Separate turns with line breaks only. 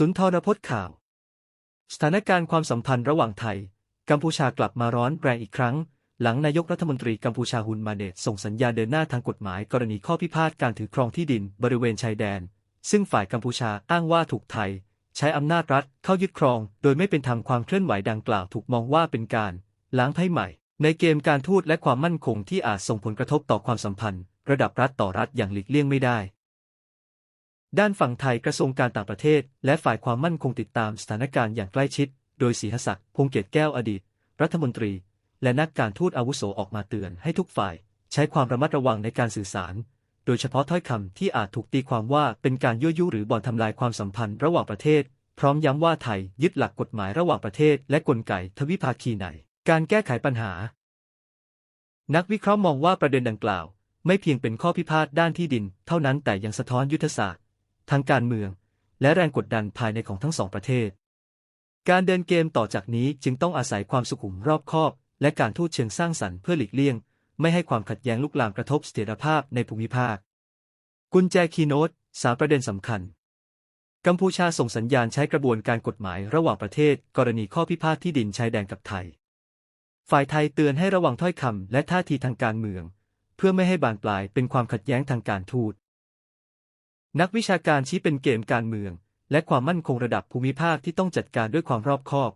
สุนทรพจน์ข่าว สถานการณ์ความสัมพันธ์ระหว่างไทย กัมพูชากลับมาร้อนแรงอีกครั้ง หลังนายกรัฐมนตรีกัมพูชาฮุนมาเนตส่งสัญญาเดินหน้าทางกฎหมายกรณีข้อพิพาทการถือครองที่ดินบริเวณชายแดน ซึ่งฝ่ายกัมพูชาอ้างว่าถูกไทย ใช้อำนาจรัฐเข้ายึดครอง โดยไม่เป็นธรรมความเคลื่อนไหวดังกล่าวถูกมองว่าเป็นการ ล้างไพ่ใหม่ ในเกมการทูตและความมั่นคงที่อาจส่งผลกระทบต่อความสัมพันธ์ ระดับรัฐต่อรัฐอย่างหลีกเลี่ยงไม่ได้ ด้านฝั่งไทยกระทรวงการต่างประเทศ และฝ่ายความมั่นคงติดตามสถานการณ์อย่างใกล้ชิด โดยศรีหศักดิ์พงเกตแก้วอดีต รัฐมนตรี และนักการทูตอาวุโสออกมาเตือนให้ทุกฝ่าย ใช้ความระมัดระวังในการสื่อสาร โดยเฉพาะถ้อยคำที่อาจถูกตีความว่าเป็นการยั่วยุหรือบ่อนทำลายความสัมพันธ์ระหว่างประเทศ พร้อมย้ำว่าไทยยึดหลักกฎหมายระหว่างประเทศ และกลไกทวิภาคีในการแก้ไขปัญหา นักวิเคราะห์มองว่าประเด็นดังกล่าว ไม่เพียงเป็นข้อพิพาทด้านที่ดิน เท่านั้นแต่ยังสะท้อนยุทธศาสตร์ ทางการเมือง และแรงกดดันภายในของทั้งสองประเทศ การเดินเกมต่อจากนี้จึงต้องอาศัยความสุขุมรอบคอบ และการทูตเชิงสร้างสรรค์เพื่อหลีกเลี่ยง ไม่ให้ความขัดแย้งลุกลามกระทบเสถียรภาพในภูมิภาค กุญแจคีย์โนตสาประเด็นสำคัญกัมพูชาส่งสัญญาณใช้กระบวนการกฎหมายระหว่างประเทศ กรณีข้อพิพาทที่ดินชายแดนกับไทย ฝ่ายไทยเตือนให้ระวังถ้อยคำและท่าทีทางการเมือง เพื่อไม่ให้บานปลายเป็นความขัดแย้งทางการทูต นักวิชาการชี้เป็นเกมการเมือง และความมั่นคงระดับภูมิภาคที่ต้องจัดการด้วยความรอบคอบ